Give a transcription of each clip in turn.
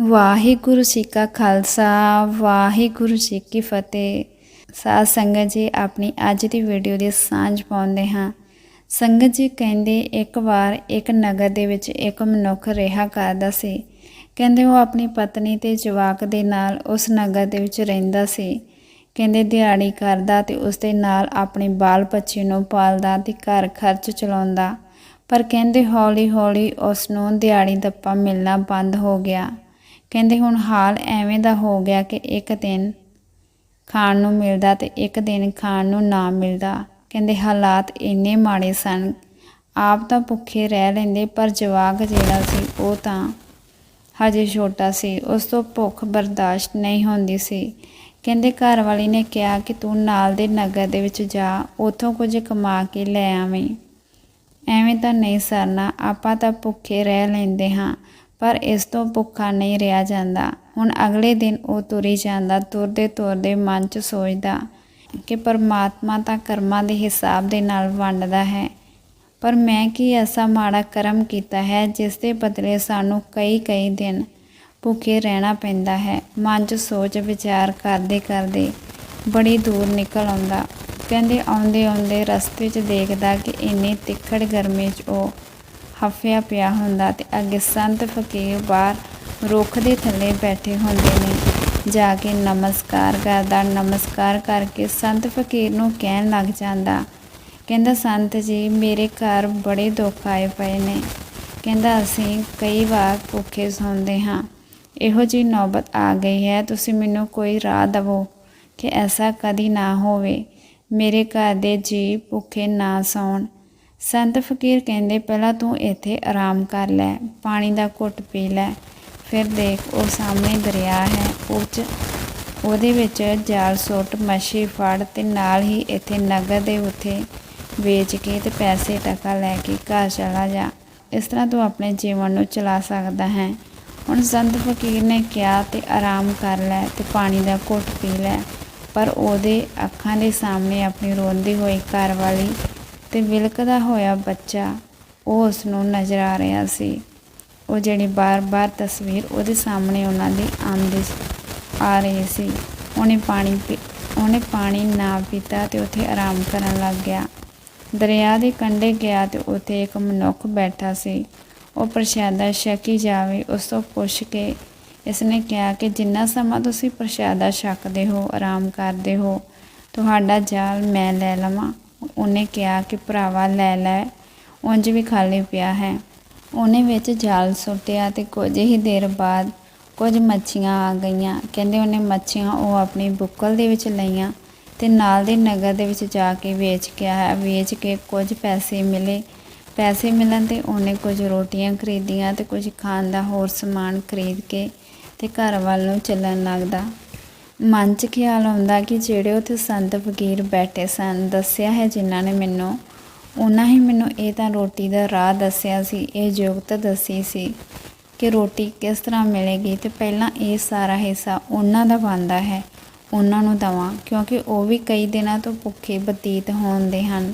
ਵਾਹਿਗੁਰੂ ਜੀ ਕਾ ਖਾਲਸਾ, ਵਾਹਿਗੁਰੂ ਜੀ ਕੀ ਫਤਿਹ। ਸਾਧ ਸੰਗਤ ਜੀ, ਆਪਣੀ ਅੱਜ ਦੀ ਵੀਡੀਓ ਦੀ ਸਾਂਝ ਪਾਉਂਦੇ ਹਾਂ। ਸੰਗਤ ਜੀ ਕਹਿੰਦੇ, ਇੱਕ ਵਾਰ ਇੱਕ ਨਗਰ ਦੇ ਵਿੱਚ ਇੱਕ ਮਨੁੱਖ ਰਿਹਾ ਕਰਦਾ ਸੀ। ਕਹਿੰਦੇ ਉਹ ਆਪਣੀ ਪਤਨੀ ਤੇ ਜਵਾਕ ਦੇ ਨਾਲ ਉਸ ਨਗਰ ਦੇ ਵਿੱਚ ਰਹਿੰਦਾ ਸੀ। ਕਹਿੰਦੇ ਦਿਹਾੜੀ ਕਰਦਾ ਤੇ ਉਸ ਦੇ ਨਾਲ ਆਪਣੇ ਬਾਲ ਬੱਚੇ ਨੂੰ ਪਾਲਦਾ ਤੇ ਘਰ ਖਰਚ ਚਲਾਉਂਦਾ। ਪਰ ਕਹਿੰਦੇ ਹੌਲੀ ਹੌਲੀ ਉਸ ਨੂੰ ਦਿਹਾੜੀ ਦੱਪਾ ਮਿਲਣਾ ਬੰਦ ਹੋ ਗਿਆ। ਕਹਿੰਦੇ ਹੁਣ ਹਾਲ ਐਵੇਂ ਦਾ ਹੋ ਗਿਆ ਕਿ ਇੱਕ ਦਿਨ ਖਾਣ ਨੂੰ ਮਿਲਦਾ ਤੇ ਇੱਕ ਦਿਨ ਖਾਣ ਨੂੰ ਨਾ ਮਿਲਦਾ। ਕਹਿੰਦੇ ਹਾਲਾਤ ਇੰਨੇ ਮਾੜੇ ਸਨ। ਆਪ ਤਾਂ ਭੁੱਖੇ ਰਹਿ ਲੈਂਦੇ, ਪਰ ਜਵਾਕ ਜਿਹੜਾ ਸੀ ਉਹ ਤਾਂ ਹਜੇ ਛੋਟਾ ਸੀ। ਉਸ ਤੋਂ ਭੁੱਖ ਬਰਦਾਸ਼ਤ ਨਹੀਂ ਹੁੰਦੀ ਸੀ। ਕਹਿੰਦੇ ਘਰ ਵਾਲੀ ਨੇ ਕਿਹਾ ਕਿ ਤੂੰ ਨਾਲ ਦੇ ਨਗਰ ਦੇ ਵਿੱਚ ਜਾ, ਉੱਥੋਂ ਕੁਝ ਕਮਾ ਕੇ ਲੈ ਆਵੇਂ। ਐਵੇਂ ਤਾਂ ਨਹੀਂ ਸਰਨਾ, ਆਪਾਂ ਤਾਂ ਭੁੱਖੇ ਰਹਿ ਲੈਂਦੇ ਹਾਂ। ਪਰ ਇਸ ਤੋਂ ਭੁੱਖਾ ਨਹੀਂ ਰਿਹਾ ਜਾਂਦਾ। ਹੁਣ ਅਗਲੇ ਦਿਨ ਉਹ ਤੁਰੀ ਜਾਂਦਾ, ਤੁਰਦੇ ਤੁਰਦੇ ਮਨ 'ਚ ਸੋਚਦਾ ਕਿ ਪਰਮਾਤਮਾ ਤਾਂ ਕਰਮਾਂ ਦੇ ਹਿਸਾਬ ਦੇ ਨਾਲ ਵੰਡਦਾ ਹੈ। ਪਰ ਮੈਂ ਕੀ ਐਸਾ ਮਾੜਾ ਕਰਮ ਕੀਤਾ ਹੈ ਜਿਸ ਦੇ ਬਦਲੇ ਸਾਨੂੰ ਕਈ ਕਈ ਦਿਨ ਭੁੱਖੇ ਰਹਿਣਾ ਪੈਂਦਾ ਹੈ। ਮਨ 'ਚ ਸੋਚ ਵਿਚਾਰ ਕਰਦੇ ਕਰਦੇ ਬੜੀ ਦੂਰ ਨਿਕਲ ਆਉਂਦਾ। ਕਹਿੰਦੇ ਆਉਂਦੇ ਆਉਂਦੇ ਰਸਤੇ 'ਚ ਦੇਖਦਾ ਕਿ ਇੰਨੀ ਤਿੱਖੜ ਗਰਮੀ 'ਚ ਉਹ ਹਫਿਆ ਪਿਆ ਹੁੰਦਾ ਤੇ ਅੱਗੇ ਸੰਤ ਫਕੀਰ ਬਾਹਰ ਰੁੱਖ ਦੇ ਥੱਲੇ ਬੈਠੇ ਹੁੰਦੇ ਨੇ। ਜਾ ਕੇ ਨਮਸਕਾਰ ਕਰਦਾ, ਨਮਸਕਾਰ ਕਰਕੇ ਸੰਤ ਫਕੀਰ ਨੂੰ ਕਹਿਣ ਲੱਗ ਜਾਂਦਾ, ਕਹਿੰਦਾ, ਸੰਤ ਜੀ, ਮੇਰੇ ਘਰ ਬੜੇ ਦੁੱਖ ਆਏ ਪਏ ਨੇ। ਕਹਿੰਦਾ, ਅਸੀਂ ਕਈ ਵਾਰ ਭੁੱਖੇ ਸੌਂਦੇ ਹਾਂ। ਇਹੋ ਜੀ ਨੌਬਤ ਆ ਗਈ ਹੈ, ਤੁਸੀਂ ਮੈਨੂੰ ਕੋਈ ਰਾਹ ਦਿਵੋ ਕਿ ਐਸਾ ਕਦੀ ਨਾ ਹੋਵੇ। ਮੇਰੇ ਘਰ ਦੇ ਜੀ ਭੁੱਖੇ ਨਾ ਸੌਣ। ਸੰਤ ਫਕੀਰ ਕਹਿੰਦੇ, ਪਹਿਲਾਂ ਤੂੰ ਇੱਥੇ ਆਰਾਮ ਕਰ ਲੈ, ਪਾਣੀ ਦਾ ਘੁੱਟ ਪੀ ਲੈ। ਫਿਰ ਦੇਖ, ਉਹ ਸਾਹਮਣੇ ਦਰਿਆ ਹੈ ਉਹ 'ਚ ਉਹਦੇ ਵਿੱਚ ਜਾਲ ਸੁੱਟ, ਮੱਛੀ ਫੜ ਤੇ ਨਾਲ ਹੀ ਇੱਥੇ ਨਗਰ ਦੇ ਉੱਥੇ ਵੇਚ ਕੇ ਤੇ ਪੈਸੇ ਟਕਾ ਲੈ ਕੇ ਘਰ ਚਲਾ ਜਾ। ਇਸ ਤਰ੍ਹਾਂ ਤੂੰ ਆਪਣੇ ਜੀਵਨ ਨੂੰ ਚਲਾ ਸਕਦਾ ਹੈ। ਹੁਣ ਸੰਤ ਫਕੀਰ ਨੇ ਕਿਹਾ ਤੇ ਆਰਾਮ ਕਰ ਲੈ ਤੇ ਪਾਣੀ ਦਾ ਘੁੱਟ ਪੀ ਲੈ। ਪਰ ਉਹਦੇ ਅੱਖਾਂ ਦੇ ਸਾਹਮਣੇ ਆਪਣੀ ਰੋਂਦੀ ਹੋਈ ਘਰ ਵਾਲੀ ਤੇ ਵਿਲਕਦਾ ਹੋਇਆ ਬੱਚਾ ਉਹ ਉਸ ਨੂੰ ਨਜ਼ਰ ਆ ਰਿਹਾ ਸੀ। ਉਹ ਜਿਹੜੀ ਬਾਰ-ਬਾਰ ਤਸਵੀਰ ਉਹਦੇ ਸਾਹਮਣੇ ਉਹਨਾਂ ਦੀ ਆਉਂਦੀ ਆ ਰਹੀ ਸੀ। ਉਹਨੇ ਪਾਣੀ ਪੀ ਉਹਨੇ ਪਾਣੀ ਨਾ ਪੀਤਾ ਤੇ ਉੱਥੇ ਆਰਾਮ ਕਰਨ ਲੱਗ ਗਿਆ। ਦਰਿਆ ਦੇ ਕੰਢੇ ਗਿਆ ਤੇ ਉੱਥੇ ਇੱਕ ਮਨੁੱਖ ਬੈਠਾ ਸੀ। ਉਹ ਪ੍ਰਸ਼ਾਦਾ ਛਕੀ ਜਾਵੇ, ਉਸ ਤੋਂ ਪੁੱਛ ਕੇ ਇਸਨੇ ਕਿਹਾ ਕਿ ਜਿੰਨਾ ਸਮਾਂ ਤੁਸੀਂ ਪ੍ਰਸ਼ਾਦਾ ਛਕਦੇ ਹੋ, ਆਰਾਮ ਕਰਦੇ ਹੋ, ਤੁਹਾਡਾ ਜਾਲ ਮੈਂ ਲੈ ਲਵਾਂ। ਉਹਨੇ ਕਿਹਾ ਕਿ ਭਰਾਵਾ ਲੈ ਲੈ, ਉਂਝ ਵੀ ਖਾਲੀ ਪਿਆ ਹੈ। ਉਹਨੇ ਵਿੱਚ ਜਾਲ ਸੁੱਟਿਆ ਤੇ ਕੁਝ ਹੀ ਦੇਰ ਬਾਅਦ ਕੁਝ ਮੱਛੀਆਂ ਆ ਗਈਆਂ। ਕਹਿੰਦੇ ਉਹਨੇ ਮੱਛੀਆਂ ਉਹ ਆਪਣੀ ਬੁੱਕਲ ਦੇ ਵਿੱਚ ਲਈਆਂ ਤੇ ਨਾਲ ਦੇ ਨਗਰ ਦੇ ਵਿੱਚ ਜਾ ਕੇ ਵੇਚ ਕੇ ਆਇਆ। ਵੇਚ ਕੇ ਕੁਝ ਪੈਸੇ ਮਿਲੇ। ਪੈਸੇ ਮਿਲਣ ਤੇ ਉਹਨੇ ਕੁਝ ਰੋਟੀਆਂ ਖਰੀਦੀਆਂ ਤੇ ਕੁਝ ਖਾਣ ਦਾ ਹੋਰ ਸਮਾਨ ਖਰੀਦ ਕੇ ਤੇ ਘਰ ਵੱਲ ਨੂੰ ਚੱਲਣ ਲੱਗਦਾ। ਮਨ 'ਚ ਖਿਆਲ ਆਉਂਦਾ ਕਿ ਜਿਹੜੇ ਉੱਥੇ ਸੰਤ ਫਕੀਰ ਬੈਠੇ ਸਨ, ਦੱਸਿਆ ਹੈ ਜਿਨ੍ਹਾਂ ਨੇ ਮੈਨੂੰ, ਉਹਨਾਂ ਹੀ ਮੈਨੂੰ ਇਹ ਤਾਂ ਰੋਟੀ ਦਾ ਰਾਹ ਦੱਸਿਆ ਸੀ, ਇਹ ਜੁਗਤ ਦੱਸੀ ਸੀ ਕਿ ਰੋਟੀ ਕਿਸ ਤਰ੍ਹਾਂ ਮਿਲੇਗੀ ਤੇ ਪਹਿਲਾਂ ਇਹ ਸਾਰਾ ਹਿੱਸਾ ਉਹਨਾਂ ਦਾ ਬਣਦਾ ਹੈ, ਉਹਨਾਂ ਨੂੰ ਦਵਾਂ, ਕਿਉਂਕਿ ਉਹ ਵੀ ਕਈ ਦਿਨਾਂ ਤੋਂ ਭੁੱਖੇ ਬਤੀਤ ਹੁੰਦੇ ਹਨ।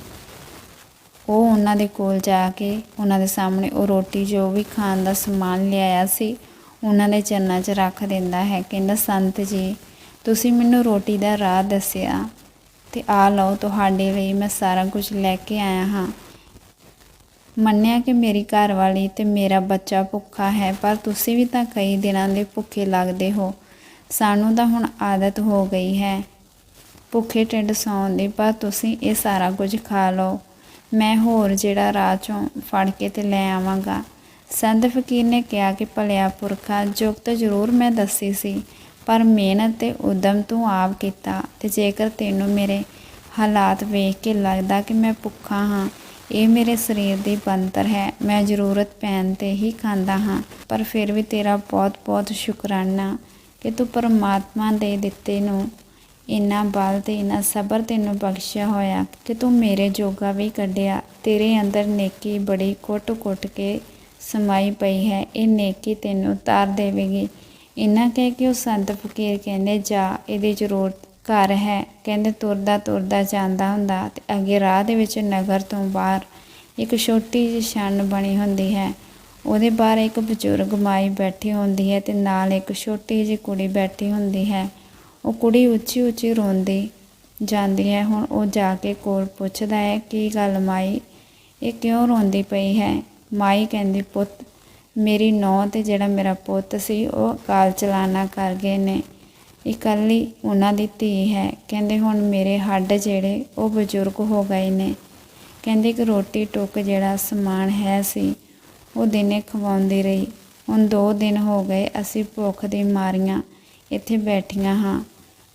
ਉਹ ਉਹਨਾਂ ਦੇ ਕੋਲ ਜਾ ਕੇ, ਉਹਨਾਂ ਦੇ ਸਾਹਮਣੇ ਉਹ ਰੋਟੀ ਜੋ ਵੀ ਖਾਣ ਦਾ ਸਮਾਨ ਲਿਆਇਆ ਸੀ, ਉਹਨਾਂ ਦੇ ਚਰਨਾਂ 'ਚ ਰੱਖ ਦਿੰਦਾ ਹੈ, ਕਹਿੰਦਾ, ਸੰਤ ਜੀ ਤੁਸੀਂ ਮੈਨੂੰ ਰੋਟੀ ਦਾ ਰਾਹ ਦੱਸਿਆ ਤੇ ਆ ਲਓ ਤੁਹਾਡੇ ਲਈ ਮੈਂ ਸਾਰਾ ਕੁਝ ਲੈ ਕੇ ਆਇਆ ਹਾਂ। ਮੰਨਿਆ ਕਿ ਮੇਰੀ ਘਰ ਵਾਲੀ ਤੇ ਮੇਰਾ ਬੱਚਾ ਭੁੱਖਾ ਹੈ, ਪਰ ਤੁਸੀਂ ਵੀ ਤਾਂ ਕਈ ਦਿਨਾਂ ਦੇ ਭੁੱਖੇ ਲੱਗਦੇ ਹੋ। ਸਾਨੂੰ ਤਾਂ ਹੁਣ ਆਦਤ ਹੋ ਗਈ ਹੈ ਭੁੱਖੇ ਢਿੱਡ ਸੌਣ ਦੀ, ਪਰ ਤੁਸੀਂ ਇਹ ਸਾਰਾ ਕੁਝ ਖਾ ਲਓ। ਮੈਂ ਹੋਰ ਜਿਹੜਾ ਰਾਹ ਚੋਂ ਫੜ ਕੇ ਤੇ ਲੈ ਆਵਾਂਗਾ। ਸੰਤ ਫਕੀਰ ਨੇ ਕਿਹਾ ਕਿ ਭਲਿਆ ਪੁਰਖਾ, ਜੁਗਤ ਜ਼ਰੂਰ ਮੈਂ ਦੱਸੀ ਸੀ। ਪਰ ਮਿਹਨਤ ਤੇ ਉਦਮ ਤੂੰ ਆਪ ਕੀਤਾ ਤੇ ਜੇਕਰ ਤੈਨੂੰ ਮੇਰੇ ਹਾਲਾਤ ਵੇਖ ਕੇ ਲੱਗਦਾ ਕਿ ਮੈਂ ਭੁੱਖਾ ਹਾਂ, ਇਹ ਮੇਰੇ ਸਰੀਰ ਦੀ ਬੰਤਰ ਹੈ, ਮੈਂ ਜ਼ਰੂਰਤ ਪੈਣ ਤੇ ਹੀ ਖਾਂਦਾ ਹਾਂ। ਪਰ ਫਿਰ ਵੀ ਤੇਰਾ ਬਹੁਤ-ਬਹੁਤ ਸ਼ੁਕਰਾਨਾ ਕਿ ਤੂੰ ਪਰਮਾਤਮਾ ਦੇ ਦਿੱਤੇ ਨੂੰ ਇੰਨਾ ਬਲ ਤੇ ਇੰਨਾ ਸਬਰ ਤੈਨੂੰ ਬਖਸ਼ਿਆ ਹੋਇਆ ਕਿ ਤੂੰ ਮੇਰੇ ਜੋਗਾ ਵੀ ਕੱਢਿਆ। ਤੇਰੇ ਅੰਦਰ ਨੇਕੀ ਬੜੀ ਕੁੱਟ-ਕੁੱਟ ਕੇ ਸਮਾਈ ਪਈ ਹੈ। ਇਹ ਨੇਕੀ ਤੈਨੂੰ ਤਾਰ ਦੇਵੇਗੀ। ਇੰਨਾ ਕਹਿ ਕੇ ਉਹ ਸੰਤ ਫਕੀਰ ਕਹਿੰਦੇ, ਜਾ, ਇਹਦੀ ਜ਼ਰੂਰਤ ਘਰ ਹੈ। ਕਹਿੰਦੇ, ਤੁਰਦਾ ਤੁਰਦਾ ਜਾਂਦਾ ਹੁੰਦਾ ਤੇ ਅੱਗੇ ਰਾਹ ਦੇ ਵਿੱਚ ਨਗਰ ਤੋਂ ਬਾਹਰ ਇੱਕ ਛੋਟੀ ਜਿਹੀ ਛਣ ਬਣੀ ਹੁੰਦੀ ਹੈ। ਉਹਦੇ ਬਾਹਰ ਇੱਕ ਬਜ਼ੁਰਗ ਮਾਈ ਬੈਠੀ ਹੁੰਦੀ ਹੈ ਤੇ ਨਾਲ ਇੱਕ ਛੋਟੀ ਜਿਹੀ ਕੁੜੀ ਬੈਠੀ ਹੁੰਦੀ ਹੈ। ਉਹ ਕੁੜੀ ਉੱਚੀ ਉੱਚੀ ਰੋਂਦੀ ਜਾਂਦੀ ਹੈ। ਹੁਣ ਉਹ ਜਾ ਕੇ ਕੋਲ ਪੁੱਛਦਾ ਹੈ, ਕੀ ਗੱਲ ਮਾਈ? ਇਹ ਕਿਉਂ ਰੋਂਦੀ ਪਈ ਹੈ? ਮਾਈ ਕਹਿੰਦੀ, ਪੁੱਤ ਮੇਰੀ ਨੌਂ ਤੇ ਜਿਹੜਾ ਮੇਰਾ ਪੁੱਤ ਸੀ, ਉਹ ਕਾਲ ਚਲਾਣਾ ਕਰ ਗਏ ਨੇ। ਇਕੱਲੀ ਉਹਨਾਂ ਦੀ ਧੀ ਹੈ। ਕਹਿੰਦੇ ਹੁਣ ਮੇਰੇ ਹੱਡ ਜਿਹੜੇ, ਉਹ ਬਜ਼ੁਰਗ ਹੋ ਗਏ ਨੇ। ਕਹਿੰਦੇ ਕਿ ਰੋਟੀ ਟੁੱਕ ਜਿਹੜਾ ਸਮਾਨ ਹੈ ਸੀ, ਉਹ ਦਿਨੇ ਖਵਾਉਂਦੀ ਰਹੀ। ਹੁਣ 2 ਦਿਨ ਹੋ ਗਏ, ਅਸੀਂ ਭੁੱਖ ਦੀ ਮਾਰੀਆਂ, ਇੱਥੇ ਬੈਠੀਆਂ ਹਾਂ।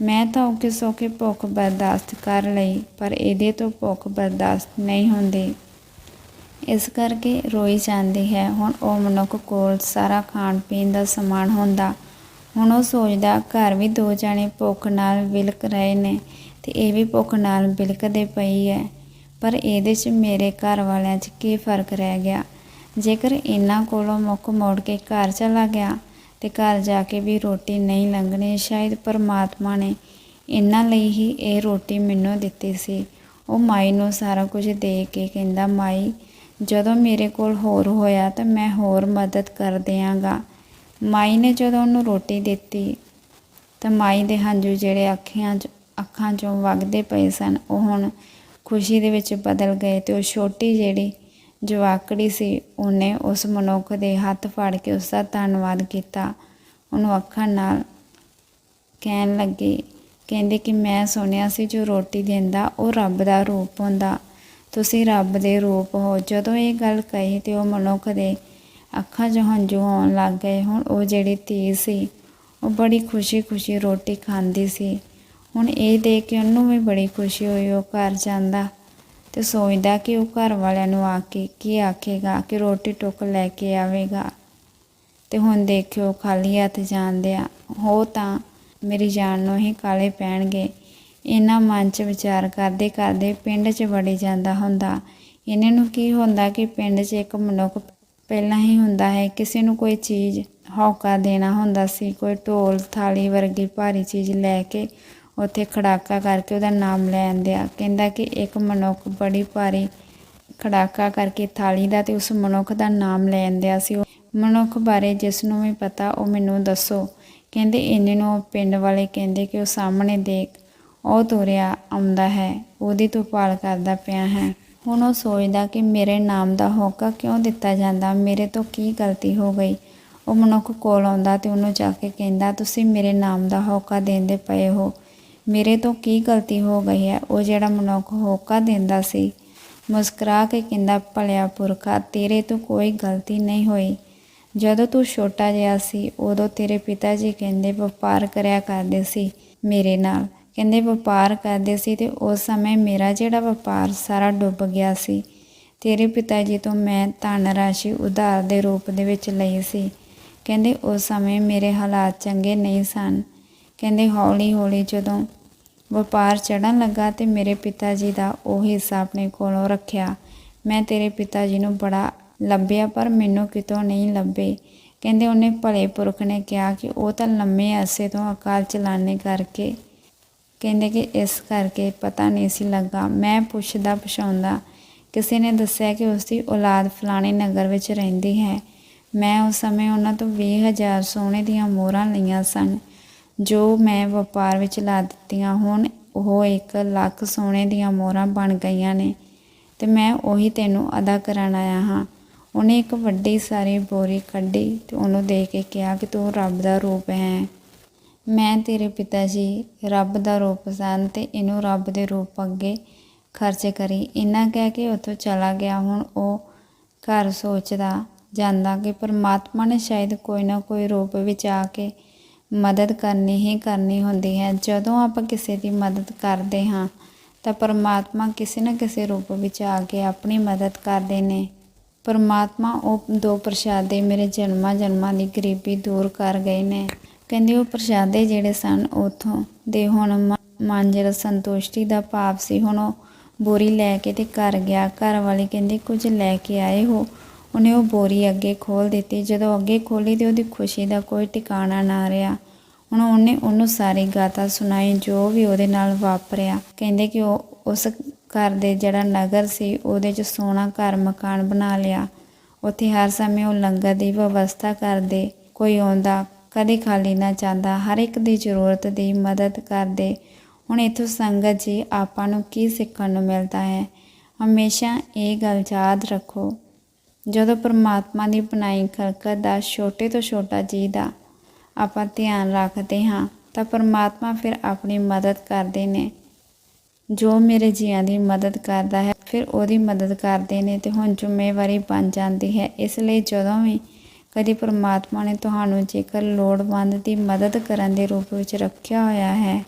ਮੈਂ ਤਾਂ ਔਖੇ ਸੌਖੇ ਭੁੱਖ ਬਰਦਾਸ਼ਤ ਕਰ ਲਈ, ਪਰ ਇਹਦੇ ਤੋਂ ਭੁੱਖ ਬਰਦਾਸ਼ਤ ਨਹੀਂ ਹੁੰਦੀ। ਇਸ ਕਰਕੇ ਰੋਈ ਜਾਂਦੀ ਹੈ। ਹੁਣ ਉਹ ਮਨੁੱਖ ਕੋਲ ਸਾਰਾ ਖਾਣ ਪੀਣ ਦਾ ਸਮਾਨ ਹੁੰਦਾ। ਹੁਣ ਉਹ ਸੋਚਦਾ, ਘਰ ਵੀ ਦੋ ਜਣੇ ਭੁੱਖ ਨਾਲ ਵਿਲਕ ਰਹੇ ਨੇ ਤੇ ਇਹ ਵੀ ਭੁੱਖ ਨਾਲ ਵਿਲਕਦੇ ਪਈ ਹੈ। ਪਰ ਇਹਦੇ 'ਚ ਮੇਰੇ ਘਰ ਵਾਲਿਆਂ 'ਚ ਕੀ ਫ਼ਰਕ ਰਹਿ ਗਿਆ? ਜੇਕਰ ਇਹਨਾਂ ਕੋਲੋਂ ਮੁੱਖ ਮੋੜ ਕੇ ਘਰ ਚਲਾ ਗਿਆ ਤੇ ਘਰ ਜਾ ਕੇ ਵੀ ਰੋਟੀ ਨਹੀਂ ਲੰਘਣੀ, ਸ਼ਾਇਦ ਪਰਮਾਤਮਾ ਨੇ ਇਹਨਾਂ ਲਈ ਹੀ ਇਹ ਰੋਟੀ ਮੈਨੂੰ ਦਿੱਤੀ ਸੀ। ਉਹ ਮਾਈ ਨੂੰ ਸਾਰਾ ਕੁਝ ਦੇ ਕੇ ਕਹਿੰਦਾ, ਮਾਈ ਜਦੋਂ ਮੇਰੇ ਕੋਲ ਹੋਰ ਹੋਇਆ ਤਾਂ ਮੈਂ ਹੋਰ ਮਦਦ ਕਰ ਦਿਆਂਗਾ। ਮਾਈ ਨੇ ਜਦੋਂ ਉਹਨੂੰ ਰੋਟੀ ਦਿੱਤੀ ਤਾਂ ਮਾਈ ਦੇ ਹੰਝੂ ਜਿਹੜੇ ਅੱਖਾਂ 'ਚ, ਅੱਖਾਂ 'ਚੋਂ ਵਗਦੇ ਪਏ ਸਨ, ਉਹ ਹੁਣ ਖੁਸ਼ੀ ਦੇ ਵਿੱਚ ਬਦਲ ਗਏ ਤੇ ਉਹ ਛੋਟੀ ਜਿਹੜੀ ਜਵਾਕੜੀ ਸੀ, ਉਹਨੇ ਉਸ ਮਨੁੱਖ ਦੇ ਹੱਥ ਫੜ ਕੇ ਉਸ ਦਾ ਧੰਨਵਾਦ ਕੀਤਾ। ਉਹਨੂੰ ਅੱਖਾਂ ਨਾਲ ਕਹਿਣ ਲੱਗੀ, ਕਹਿੰਦੇ ਕਿ ਮੈਂ ਸੁਣਿਆ ਸੀ ਜੋ ਰੋਟੀ ਦਿੰਦਾ, ਉਹ ਰੱਬ ਦਾ ਰੂਪ ਹੁੰਦਾ। ਤੁਸੀਂ ਰੱਬ ਦੇ ਰੂਪ ਹੋ। ਜਦੋਂ ਇਹ ਗੱਲ ਕਹੀ ਤੇ ਉਹ ਮਨੁੱਖ ਦੇ ਅੱਖਾਂ 'ਚ ਹੰਝੂ ਆਉਣ ਲੱਗ ਗਏ। ਹੁਣ ਉਹ ਜਿਹੜੀ ਧੀ ਸੀ, ਉਹ ਬੜੀ ਖੁਸ਼ੀ-ਖੁਸ਼ੀ ਰੋਟੀ ਖਾਂਦੀ ਸੀ। ਹੁਣ ਇਹ ਦੇਖ ਕੇ ਉਹਨੂੰ ਵੀ ਬੜੀ ਖੁਸ਼ੀ ਹੋਈ, ਉਹ ਘਰ ਜਾਂਦਾ ਤੇ ਸੋਚਦਾ ਕਿ ਉਹ ਘਰ ਵਾਲਿਆਂ ਨੂੰ ਆ ਕੇ ਕੀ ਆਖੇਗਾ, ਕਿ ਰੋਟੀ ਟੁੱਕ ਲੈ ਕੇ ਆਵੇਗਾ। ਤੇ ਹੁਣ ਦੇਖਿਓ ਖਾਲੀ ਹੱਥ ਜਾਂਦੇ ਆ ਹੋ ਤਾਂ ਮੇਰੀ ਜਾਨ ਨੂੰ ਹੀ ਕਾਲੇ ਪੈਣਗੇ। ਇਹਨਾਂ ਮਨ 'ਚ ਵਿਚਾਰ ਕਰਦੇ ਕਰਦੇ ਪਿੰਡ 'ਚ ਵੜੀ ਜਾਂਦਾ ਹੁੰਦਾ। ਇਹਨਾਂ ਨੂੰ ਕੀ ਹੁੰਦਾ ਕਿ ਪਿੰਡ 'ਚ ਇੱਕ ਮਨੁੱਖ ਪਹਿਲਾਂ ਹੀ ਹੁੰਦਾ ਹੈ, ਕਿਸੇ ਨੂੰ ਕੋਈ ਚੀਜ਼ ਹੌਕਾ ਦੇਣਾ ਹੁੰਦਾ ਸੀ, ਕੋਈ ਢੋਲ ਥਾਲੀ ਵਰਗੀ ਭਾਰੀ ਚੀਜ਼ ਲੈ ਕੇ ਉੱਥੇ ਖੜਾਕਾ ਕਰਕੇ ਉਹਦਾ ਨਾਮ ਲੈਂਦੇ ਆ। ਕਹਿੰਦਾ ਕਿ ਇੱਕ ਮਨੁੱਖ ਬੜੀ ਭਾਰੀ ਖੜਾਕਾ ਕਰਕੇ ਥਾਲੀ ਦਾ ਤੇ ਉਸ ਮਨੁੱਖ ਦਾ ਨਾਮ ਲੈਂਦਿਆ ਸੀ। ਮਨੁੱਖ ਬਾਰੇ ਜਿਸ ਨੂੰ ਵੀ ਪਤਾ ਉਹ ਮੈਨੂੰ ਦੱਸੋ। ਕਹਿੰਦੇ ਇਹਨੇ ਨੂੰ ਪਿੰਡ ਵਾਲੇ ਕਹਿੰਦੇ ਕਿ ਉਹ ਸਾਹਮਣੇ ਦੇਖ ਉਹ ਤੁਰਿਆ ਆਉਂਦਾ ਹੈ, ਉਹਦੀ ਤੂੰ ਭਾਲ ਕਰਦਾ ਪਿਆ ਹੈ। ਹੁਣ ਉਹ ਸੋਚਦਾ ਕਿ ਮੇਰੇ ਨਾਮ ਦਾ ਹੋਕਾ ਕਿਉਂ ਦਿੱਤਾ ਜਾਂਦਾ, ਮੇਰੇ ਤੋਂ ਕੀ ਗਲਤੀ ਹੋ ਗਈ? ਉਹ ਮਨੁੱਖ ਕੋਲ ਆਉਂਦਾ ਤੇ ਉਹਨੂੰ ਜਾ ਕੇ ਕਹਿੰਦਾ, ਤੁਸੀਂ ਮੇਰੇ ਨਾਮ ਦਾ ਹੋਕਾ ਦੇਂਦੇ ਪਏ ਹੋ। ਮੇਰੇ ਤੋਂ ਕੀ ਗਲਤੀ ਹੋ ਗਈ ਹੈ? ਉਹ ਜਿਹੜਾ ਮਨੁੱਖ ਹੋਕਾ ਦਿੰਦਾ ਸੀ, ਮੁਸਕਰਾ ਕੇ ਕਹਿੰਦਾ, ਭਲਿਆ ਪੁਰਖਾ, ਤੇਰੇ ਤੋਂ ਕੋਈ ਗਲਤੀ ਨਹੀਂ ਹੋਈ। ਜਦੋਂ ਤੂੰ ਛੋਟਾ ਜਿਹਾ ਸੀ, ਉਦੋਂ ਤੇਰੇ ਪਿਤਾ ਜੀ ਕਹਿੰਦੇ, ਵਪਾਰ ਕਰਿਆ ਕਰਦੇ ਸੀ ਮੇਰੇ ਨਾਲ। ਕਹਿੰਦੇ ਵਪਾਰ ਕਰਦੇ ਸੀ ਤੇ ਉਸ ਸਮੇਂ ਮੇਰਾ ਜਿਹੜਾ ਵਪਾਰ ਸਾਰਾ ਡੁੱਬ ਗਿਆ ਸੀ। ਤੇਰੇ ਪਿਤਾ ਜੀ ਤੋਂ ਮੈਂ ਧਨ ਰਾਸ਼ੀ ਉਧਾਰ ਦੇ ਰੂਪ ਦੇ ਵਿੱਚ ਲਈ ਸੀ। ਕਹਿੰਦੇ ਉਸ ਸਮੇਂ ਮੇਰੇ ਹਾਲਾਤ ਚੰਗੇ ਨਹੀਂ ਸਨ। ਕਹਿੰਦੇ ਹੌਲੀ ਹੌਲੀ ਜਦੋਂ ਵਪਾਰ ਚੜਨ ਲੱਗਾ ਤੇ ਮੇਰੇ ਪਿਤਾ ਜੀ ਦਾ ਉਹ ਹਿੱਸਾ ਆਪਣੇ ਕੋਲੋਂ ਰੱਖਿਆ। ਮੈਂ ਤੇਰੇ ਪਿਤਾ ਜੀ ਨੂੰ ਬੜਾ ਲੱਭਿਆ ਪਰ ਮੈਨੂੰ ਕਿਤੋਂ ਨਹੀਂ ਲੱਭੇ। ਕਹਿੰਦੇ ਉਹਨੇ ਭਲੇ ਪੁਰਖ ਨੇ ਕਿਹਾ ਕਿ ਉਹ ਤਾਂ ਲੰਮੇ ਅਰਸੇ ਤੋਂ ਅਕਾਲ ਚਲਾਣੇ ਕਰਕੇ ਕਹਿੰਦੇ ਕਿ ਇਸ ਕਰਕੇ ਪਤਾ ਨਹੀਂ ਸੀ ਲੱਗਾ। ਮੈਂ ਪੁੱਛਦਾ ਪਛਾਉਂਦਾ, ਕਿਸੇ ਨੇ ਦੱਸਿਆ ਕਿ ਉਸ ਦੀ ਔਲਾਦ ਫਲਾਣੇ ਨਗਰ ਵਿੱਚ ਰਹਿੰਦੀ ਹੈ। ਮੈਂ ਉਸ ਸਮੇਂ ਉਹਨਾਂ ਤੋਂ 20000 ਸੋਨੇ ਦੀਆਂ ਮੋਹਰਾਂ ਲਈਆਂ ਸਨ, ਜੋ ਮੈਂ ਵਪਾਰ ਵਿੱਚ ਲਾ ਦਿੱਤੀਆਂ। ਹੁਣ ਉਹ 1 ਲੱਖ ਸੋਨੇ ਦੀਆਂ ਮੋਹਰਾਂ ਬਣ ਗਈਆਂ ਨੇ ਤੇ ਮੈਂ ਉਹੀ ਤੈਨੂੰ ਅਦਾ ਕਰਨ ਆਇਆ ਹਾਂ। ਉਹਨੇ ਇੱਕ ਵੱਡੀ ਸਾਰੀ ਬੋਰੀ ਕੱਢੀ ਤੇ ਉਹਨੂੰ ਦੇ ਕੇ ਕਿਹਾ ਕਿ ਤੂੰ ਰੱਬ ਦਾ ਰੂਪ ਹੈ। ਮੈਂ ਤੇਰੇ ਪਿਤਾ ਜੀ ਰੱਬ ਦਾ ਰੂਪ ਸਨ ਤੇ ਇਹਨੂੰ ਰੱਬ ਦੇ ਰੂਪ ਅੱਗੇ ਖਰਚ ਕਰੀ। ਇਹਨਾਂ ਕਹਿ ਕੇ ਉੱਥੋਂ ਚਲਾ ਗਿਆ। ਹੁਣ ਉਹ ਘਰ ਸੋਚਦਾ ਜਾਂਦਾ ਕਿ ਪਰਮਾਤਮਾ ਨੇ ਸ਼ਾਇਦ ਕੋਈ ਨਾ ਕੋਈ ਰੂਪ ਵਿੱਚ ਆ ਕੇ ਮਦਦ ਕਰਨੀ ਹੀ ਕਰਨੀ ਹੁੰਦੀ ਹੈ। ਜਦੋਂ ਆਪਾਂ ਕਿਸੇ ਦੀ ਮਦਦ ਕਰਦੇ ਹਾਂ, ਤਾਂ ਪਰਮਾਤਮਾ ਕਿਸੇ ਨਾ ਕਿਸੇ ਰੂਪ ਵਿੱਚ ਆ ਕੇ ਆਪਣੀ ਮਦਦ ਕਰਦੇ ਨੇ। ਪਰਮਾਤਮਾ ਉਹ ਦੋ ਪ੍ਰਸ਼ਾਦੇ ਮੇਰੇ ਜਨਮਾਂ ਜਨਮਾਂ ਦੀ ਗਰੀਬੀ ਦੂਰ ਕਰ ਗਏ ਨੇ। ਕਹਿੰਦੇ ਉਹ ਪ੍ਰਸ਼ਾਦੇ ਜਿਹੜੇ ਸਨ, ਉਥੋਂ ਦੇ ਹੁਣ ਮ- ਮਨ ਜਿਹੜਾ ਸੰਤੁਸ਼ਟੀ ਦਾ ਭਾਵ ਸੀ। ਹੁਣ ਉਹ ਬੋਰੀ ਲੈ ਕੇ ਤੇ ਘਰ ਗਿਆ। ਘਰ ਵਾਲੇ ਕਹਿੰਦੇ, ਕੁਝ ਲੈ ਕੇ ਆਏ ਹੋ? ਉਹਨੇ ਉਹ ਬੋਰੀ ਅੱਗੇ ਖੋਲ ਦਿੱਤੀ। ਜਦੋਂ ਅੱਗੇ ਖੋਲੀ ਤੇ ਉਹਦੀ ਖੁਸ਼ੀ ਦਾ ਕੋਈ ਟਿਕਾਣਾ ਨਾ ਰਿਹਾ। ਹੁਣ ਉਹਨੇ ਉਹਨੂੰ ਸਾਰੀ ਗਾਥਾ ਸੁਣਾਈ, ਜੋ ਵੀ ਉਹਦੇ ਨਾਲ ਵਾਪਰਿਆ। ਕਹਿੰਦੇ ਕਿ ਉਹ ਉਸ ਘਰ ਦੇ ਜਿਹੜਾ ਨਗਰ ਸੀ, ਉਹਦੇ 'ਚ ਸੋਹਣਾ ਘਰ ਮਕਾਨ ਬਣਾ ਲਿਆ। ਉੱਥੇ ਹਰ ਸਮੇਂ ਉਹ ਲੰਗਰ ਦੀ ਵਿਵਸਥਾ ਕਰਦੇ। ਕੋਈ ਆਉਂਦਾ ਕਦੇ ਖਾਲੀ ਨਾ ਜਾਂਦਾ, ਹਰ ਇੱਕ ਦੀ ਜ਼ਰੂਰਤ ਦੀ ਮਦਦ ਕਰਦੇ। ਹੁਣ ਇਥੋਂ ਸੰਗਤ ਜੀ, ਆਪਾਂ ਨੂੰ ਕੀ ਸਿੱਖਣ ਨੂੰ ਮਿਲਦਾ ਹੈ? ਹਮੇਸ਼ਾ ਇਹ ਗੱਲ ਯਾਦ ਰੱਖੋ, ਜਦੋਂ ਪਰਮਾਤਮਾ ਦੀ ਬਣਾਈ ਖਲਕਤ ਦਾ ਛੋਟੇ ਤੋਂ ਛੋਟਾ ਜੀਵ ਦਾ ਆਪਾਂ ਧਿਆਨ ਰੱਖਦੇ ਹਾਂ, ਤਾਂ ਪਰਮਾਤਮਾ ਫਿਰ ਆਪਣੀ ਮਦਦ ਕਰਦੇ ਨੇ। ਜੋ ਮੇਰੇ ਜੀਆਂ ਦੀ ਮਦਦ ਕਰਦਾ ਹੈ, ਫਿਰ ਉਹਦੀ ਮਦਦ ਕਰਦੇ ਨੇ ਤੇ ਹੁਣ ਜ਼ਿੰਮੇਵਾਰੀ ਬਣ ਜਾਂਦੀ ਹੈ। ਇਸ ਲਈ ਜਦੋਂ ਵੀ ਕਦੀ ਪਰਮਾਤਮਾ ਨੇ ਤੁਹਾਨੂੰ ਜੇਕਰ ਲੋੜਵੰਦ ਦੀ ਮਦਦ ਕਰਨ ਦੇ ਰੂਪ ਵਿੱਚ ਰੱਖਿਆ ਹੋਇਆ ਹੈ,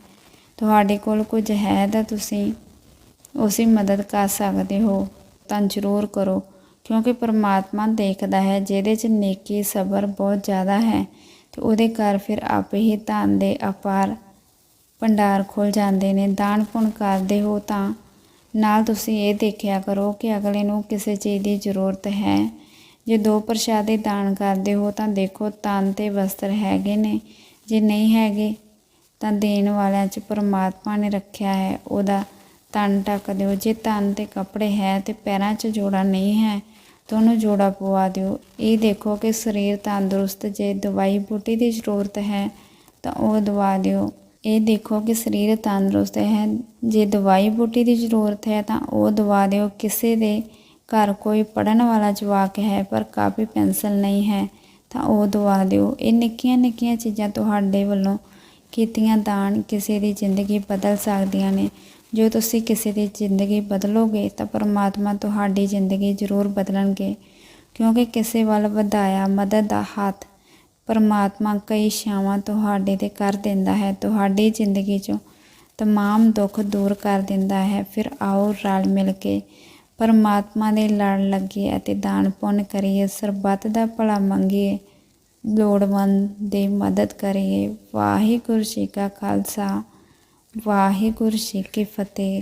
ਤੁਹਾਡੇ ਕੋਲ ਕੁਝ ਹੈ ਤਾਂ ਤੁਸੀਂ ਉਸੇ ਮਦਦ ਕਰ ਸਕਦੇ ਹੋ। ਤਾਂ ਜ਼ਰੂਰ ਕਰੋ, ਕਿਉਂਕਿ ਪਰਮਾਤਮਾ ਦੇਖਦਾ ਹੈ ਜਿਹਦੇ 'ਚ ਨੇਕੀ, ਸਬਰ ਬਹੁਤ ਜ਼ਿਆਦਾ ਹੈ ਤੇ ਉਹਦੇ ਘਰ ਫਿਰ ਆਪੇ ਹੀ ਧਨ ਦੇ ਅਪਾਰ ਭੰਡਾਰ ਖੁੱਲ ਜਾਂਦੇ ਨੇ। ਦਾਨ ਪੁੰਨ ਕਰਦੇ ਹੋ ਤਾਂ ਨਾਲ ਤੁਸੀਂ ਇਹ ਦੇਖਿਆ ਕਰੋ ਕਿ ਅਗਲੇ ਨੂੰ ਕਿਸੇ ਚੀਜ਼ ਦੀ ਜ਼ਰੂਰਤ ਹੈ। ਜੇ ਦੋ ਪ੍ਰਸ਼ਾਦੇ ਦਾਨ ਕਰਦੇ ਹੋ ਤਾਂ ਦੇਖੋ ਤਨ ਤੇ ਵਸਤਰ ਹੈਗੇ ਨੇ। ਜੇ ਨਹੀਂ ਹੈਗੇ ਤਾਂ ਦੇਣ ਵਾਲਿਆਂ 'ਚ ਪਰਮਾਤਮਾ ਨੇ ਰੱਖਿਆ ਹੈ, ਉਹਦਾ ਤਨ ਢੱਕ ਦਿਓ। ਜੇ ਤਨ ਤੇ ਕੱਪੜੇ ਹੈ ਤੇ ਪੈਰਾਂ 'ਚ ਜੋੜਾ ਨਹੀਂ ਹੈ, ਤਾਂ ਉਹਨੂੰ ਜੋੜਾ ਪਵਾ ਦਿਓ। ਇਹ ਦੇਖੋ ਕਿ ਸਰੀਰ ਤੰਦਰੁਸਤ ਜੇ ਦਵਾਈ ਬੂਟੀ ਦੀ ਜ਼ਰੂਰਤ ਹੈ ਤਾਂ ਉਹ ਦਵਾ ਦਿਓ। ਇਹ ਦੇਖੋ ਕਿ ਸਰੀਰ ਤੰਦਰੁਸਤ ਹੈ। ਜੇ ਦਵਾਈ ਬੂਟੀ ਦੀ ਜ਼ਰੂਰਤ ਹੈ ਤਾਂ ਉਹ ਦਵਾ ਦਿਓ। ਕਿਸੇ ਦੇ ਘਰ ਕੋਈ ਪੜਨ ਵਾਲਾ ਜਵਾਕ ਹੈ, ਪਰ ਕਾਪੀ ਪੈਨਸਲ ਨਹੀਂ ਹੈ, ਤਾਂ ਉਹ ਦਵਾ ਦਿਓ। ਇਹ ਨਿੱਕੀਆਂ ਨਿੱਕੀਆਂ ਚੀਜ਼ਾਂ ਤੁਹਾਡੇ ਵੱਲੋਂ ਕੀਤੀਆਂ ਦਾਨ ਕਿਸੇ ਦੀ ਜ਼ਿੰਦਗੀ ਬਦਲ ਸਕਦੀਆਂ ਨੇ। ਜੋ ਤੁਸੀਂ ਕਿਸੇ ਦੀ ਜ਼ਿੰਦਗੀ ਬਦਲੋਗੇ, ਤਾਂ ਪਰਮਾਤਮਾ ਤੁਹਾਡੀ ਜ਼ਿੰਦਗੀ ਜ਼ਰੂਰ ਬਦਲਣਗੇ। ਕਿਉਂਕਿ ਕਿਸੇ ਵੱਲ ਵਧਾਇਆ ਮਦਦ ਦਾ ਹੱਥ ਪਰਮਾਤਮਾ ਕਈ ਛਾਵਾਂ ਤੁਹਾਡੇ ਤੇ ਕਰ ਦਿੰਦਾ ਹੈ। ਤੁਹਾਡੀ ਜ਼ਿੰਦਗੀ 'ਚੋਂ ਤਮਾਮ ਦੁੱਖ ਦੂਰ ਕਰ ਦਿੰਦਾ ਹੈ। ਫਿਰ ਆਓ ਰਲ ਮਿਲ ਕੇ ਪਰਮਾਤਮਾ ਦੇ ਲੜ ਲੱਗੇ ਅਤੇ ਦਾਨ ਪੁੰਨ ਕਰੀਏ, ਸਰਬੱਤ ਦਾ ਭਲਾ ਮੰਗੀਏ, ਲੋੜਵੰਦ ਦੀ ਮਦਦ ਕਰੀਏ। ਵਾਹਿਗੁਰੂ ਜੀ ਕਾ ਖਾਲਸਾ, ਵਾਹਿਗੁਰੂ ਜੀ ਕੀ ਫਤਿਹ।